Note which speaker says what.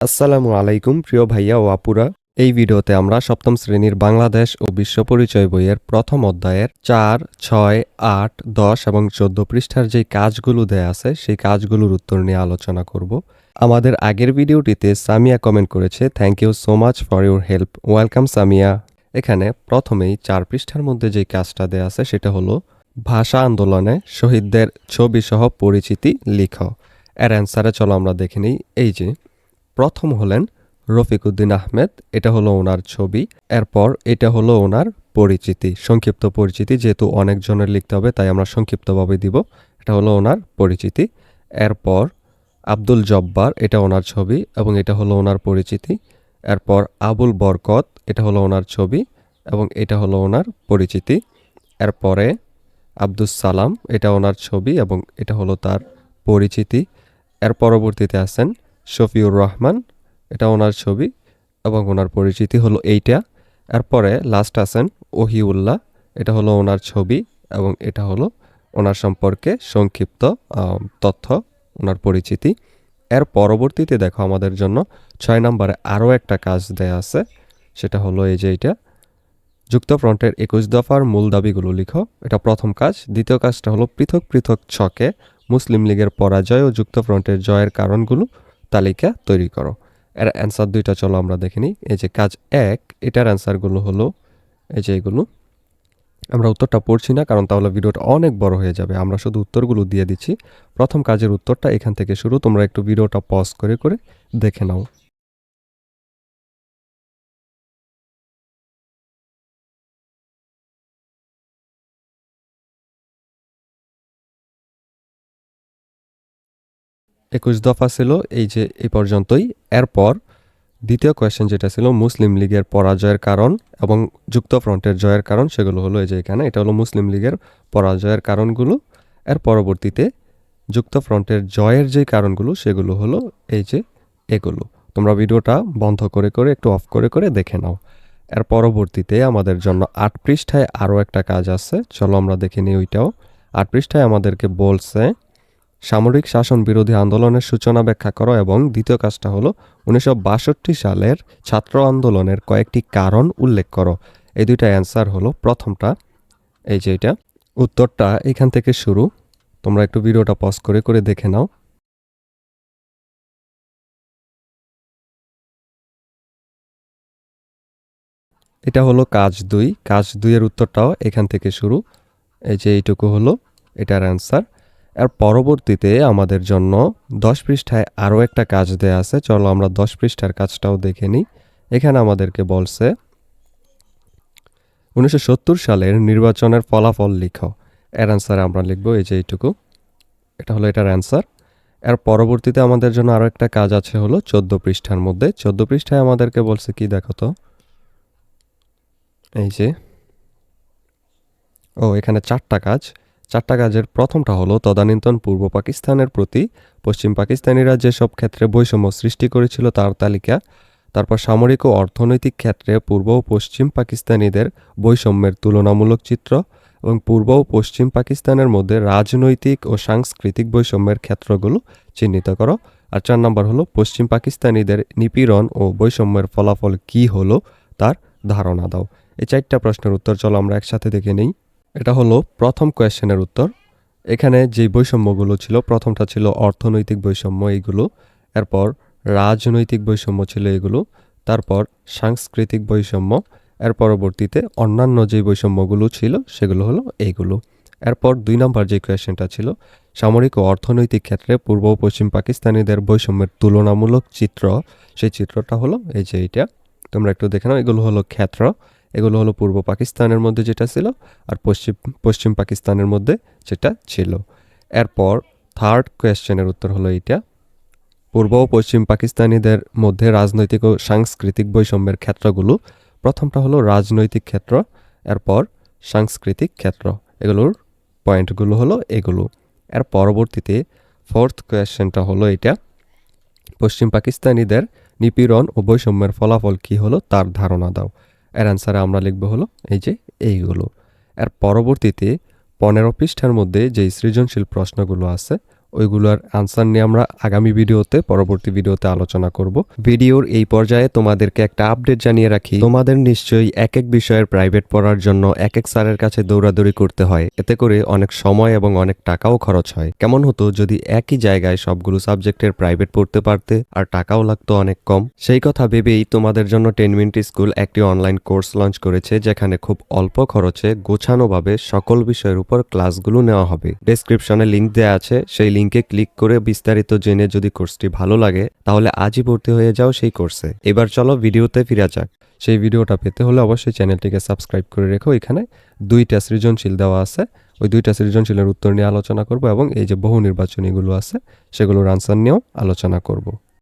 Speaker 1: আসসালামু আলাইকুম, প্রিয় ভাইয়া ও আপুরা। এই ভিডিওতে আমরা সপ্তম শ্রেণির বাংলাদেশ ও বিশ্ব পরিচয় বইয়ের প্রথম অধ্যায়ের চার, ছয়, আট, দশ এবং চোদ্দ পৃষ্ঠার যে কাজগুলো দেয়া আছে, সেই কাজগুলোর উত্তর নিয়ে আলোচনা করব। আমাদের আগের ভিডিওটিতে সামিয়া কমেন্ট করেছে thank you so much for your help welcome Samia. এখানে প্রথমেই চার পৃষ্ঠার মধ্যে যে কাজটা দেয়া আছে, সেটা হলো, ভাষা আন্দোলনে শহীদদের ছবি সহ পরিচিতি লিখ। এর অ্যান্সারে চলো আমরা দেখে নিই, এই যে প্রথম হলেন রফিক উদ্দিন আহমেদ, এটা হলো ওনার ছবি। এরপর এটা হলো ওনার পরিচিতি, সংক্ষিপ্ত পরিচিতি, যেহেতু অনেকজনের লিখতে হবে, তাই আমরা সংক্ষিপ্তভাবে দিব। এটা হলো ওনার পরিচিতি। এরপর আব্দুল জব্বার, এটা ওনার ছবি এবং এটা হলো ওনার পরিচিতি। এরপর আবুল বরকত, এটা হলো ওনার ছবি এবং এটা হলো ওনার পরিচিতি। এরপরে আব্দুস সালাম, এটা ওনার ছবি এবং এটা হলো তার পরিচিতি। এর পরবর্তীতে আছেন শফিউর রহমান, এটা ওনার ছবি এবং ওনার পরিচিতি হলো এইটা। এরপরে লাস্ট আছেন ওহিউল্লাহ, এটা হলো ওনার ছবি এবং এটা হলো ওনার সম্পর্কে সংক্ষিপ্ত তথ্য, ওনার পরিচিতি। এর পরবর্তীতে দেখো আমাদের জন্য ছয় নম্বরে আরও একটা কাজ দেয়া আছে, সেটা হলো এই যে এটা যুক্তফ্রন্টের একুশ দফার মূল দাবিগুলো লিখো, এটা প্রথম কাজ। দ্বিতীয় কাজটা হলো পৃথক পৃথক ছকে মুসলিম লীগের পরাজয় ও যুক্তফ্রন্টের জয়ের কারণগুলো তালিকা তৈরি করো। এর অ্যান্সার দুইটা চলো আমরা দেখে নিই। এই যে কাজ এক, এটার অ্যান্সারগুলো হলো, এই যে এগুলো। আমরা উত্তরটা পড়ছি না, কারণ তাহলে ভিডিওটা অনেক বড় হয়ে যাবে। আমরা শুধু উত্তরগুলো দিয়ে দিচ্ছি। প্রথম কাজের উত্তরটা এখান থেকে শুরু। তোমরা একটু ভিডিওটা পজ করে করে দেখে নাও। একুশ দফা ছিল এই যে, এই পর্যন্তই। এরপর দ্বিতীয় কোয়েশ্চেন যেটা ছিল, মুসলিম লীগের পরাজয়ের কারণ এবং যুক্তফ্রন্টের জয়ের কারণ, সেগুলো হলো এই যে এখানে, এটা হলো মুসলিম লীগের পরাজয়ের কারণগুলো। এর পরবর্তীতে যুক্তফ্রন্টের জয়ের যে কারণগুলো, সেগুলো হলো এই যে, এগুলো। তোমরা ভিডিওটা বন্ধ করে করে, একটু অফ করে করে দেখে নাও। এর পরবর্তীতে আমাদের জন্য আট পৃষ্ঠায় আরও একটা কাজ আছে। চলো আমরা দেখে নিই ওইটাও। আট পৃষ্ঠায় আমাদেরকে বলছে সামরিক শাসন বিরোধী আন্দোলনের সূচনা ব্যাখ্যা করো এবং দ্বিতীয় কাজটা হলো উনিশশো বাষট্টি সালের ছাত্র আন্দোলনের কয়েকটি কারণ উল্লেখ করো। এই দুইটা অ্যান্সার হলো প্রথমটা, এই যে এটা, উত্তরটা এখান থেকে শুরু। তোমরা একটু ভিডিওটা পজ করে করে দেখে নাও। এটা হলো কাজ দুই, কাজ দুইয়ের উত্তরটাও এখান থেকে শুরু। এই যে এইটুকু হলো এটার অ্যান্সার। এর পরবর্তীতে আমাদের জন্য দশ পৃষ্ঠায় আরও একটা কাজ দেয়া আছে। চলো আমরা দশ পৃষ্ঠার কাজটাও দেখে নিই। এখানে আমাদেরকে বলছে, উনিশশো সত্তর সালের নির্বাচনের ফলাফল লিখো। এর অ্যান্সারে আমরা লিখব এই যে এইটুকু। এটা হলো এটার অ্যান্সার এর পরবর্তীতে আমাদের জন্য আরও একটা কাজ আছে হলো চোদ্দ পৃষ্ঠার মধ্যে। চোদ্দ পৃষ্ঠায় আমাদেরকে বলছে কি দেখো তো? এই যে, ও এখানে চারটা কাজ। চারটা কাজের প্রথমটা হলো তদানীন্তন পূর্ব পাকিস্তানের প্রতি পশ্চিম পাকিস্তানিরা যেসব ক্ষেত্রে বৈষম্য সৃষ্টি করেছিল তার তালিকা, তারপর সামরিক ও অর্থনৈতিক ক্ষেত্রে পূর্ব ও পশ্চিম পাকিস্তানিদের বৈষম্যের তুলনামূলক চিত্র এবং পূর্ব ও পশ্চিম পাকিস্তানের মধ্যে রাজনৈতিক ও সাংস্কৃতিক বৈষম্যের ক্ষেত্রগুলো চিহ্নিত করো। আর চার নম্বর হলো পশ্চিম পাকিস্তানিদের নিপীড়ন ও বৈষম্যের ফলাফল কী হলো তার ধারণা দাও। এই চারটা প্রশ্নের উত্তর চলো আমরা একসাথে দেখে নিই। এটা হলো প্রথম কোয়েশ্চেনের উত্তর। এখানে যে বৈষম্যগুলো ছিল, প্রথমটা ছিল অর্থনৈতিক বৈষম্য এইগুলো, এরপর রাজনৈতিক বৈষম্য ছিল এগুলো, তারপর সাংস্কৃতিক বৈষম্য, এর পরবর্তীতে অন্যান্য যে বৈষম্যগুলো ছিল সেগুলো হলো এইগুলো। এরপর দুই নম্বর যে কোয়েশ্চেনটা ছিল, সামরিক ও অর্থনৈতিক ক্ষেত্রে পূর্ব ও পশ্চিম পাকিস্তানিদের বৈষম্যের তুলনামূলক চিত্র, সেই চিত্রটা হলো এই যে এইটা। তোমরা একটু দেখে নাও, এগুলো হলো ক্ষেত্র এগুলো হলো পূর্ব পাকিস্তানের মধ্যে যেটা ছিল আর পশ্চিম পশ্চিম পাকিস্তানের মধ্যে যেটা ছিল। এরপর থার্ড কোয়েশ্চেনের উত্তর হলো এইটা। পূর্ব ও পশ্চিম পাকিস্তানিদের মধ্যে রাজনৈতিক ও সাংস্কৃতিক বৈষম্যের ক্ষেত্রগুলো, প্রথমটা হলো রাজনৈতিক ক্ষেত্র, এরপর সাংস্কৃতিক ক্ষেত্র। এগুলোর পয়েন্টগুলো হলো এগুলো। এর পরবর্তীতে ফোর্থ কোয়েশ্চেনটা হলো এটা পশ্চিম পাকিস্তানিদের নিপীড়ন ও বৈষম্যের ফলাফল কী হলো তার ধারণা দাও। এর অ্যান্সারে আমরা লিখব হলো, এই যে এইগুলো। এর পরবর্তীতে পনেরো পৃষ্ঠার মধ্যে যে সৃজনশীল প্রশ্নগুলো আছে ওইগুলোর আনসার নিয়ে আমরা আগামী ভিডিওতে, পরবর্তী ভিডিওতে আলোচনা করব। ভিডিওর এই পর্যায়ে তোমাদেরকে একটা আপডেট জানিয়ে রাখি। তোমাদের নিশ্চয়ই এক এক বিষয়ের প্রাইভেট পড়ার জন্য এক এক স্যারের কাছে দৌড়াদৌড়ি করতে হয়। এতে করে অনেক সময় এবং অনেক টাকাও খরচ হয়। কেমন হতো যদি একই জায়গায় সবগুলো সাবজেক্টের প্রাইভেট পড়তে পারতে আর টাকাও লাগতো অনেক কম? সেই কথা ভেবেই তোমাদের জন্য টেন মিনিট স্কুল একটি অনলাইন কোর্স লঞ্চ করেছে, যেখানে খুব অল্প খরচে গোছানোভাবে সকল বিষয়ের উপর ক্লাসগুলো নেওয়া হবে। ডেসক্রিপশনে লিঙ্ক দেওয়া আছে। সেই লিংকে ক্লিক করে বিস্তারিত জেনে যদি কোর্সটি ভালো লাগে, তাহলে আজই ভর্তি হয়ে যাও সেই কোর্সে। এবার চলো ভিডিওতে ফিরা যাক। সেই ভিডিওটা পেতে হলে অবশ্যই চ্যানেলটিকে সাবস্ক্রাইব করে রেখো। এখানে দুইটা সৃজনশীল দেওয়া আছে। ওই দুইটা সৃজনশীলের উত্তর নিয়ে আলোচনা করব এবং এই যে বহু নির্বাচনীগুলো আছে, সেগুলোর আনসার নিয়েও আলোচনা করব।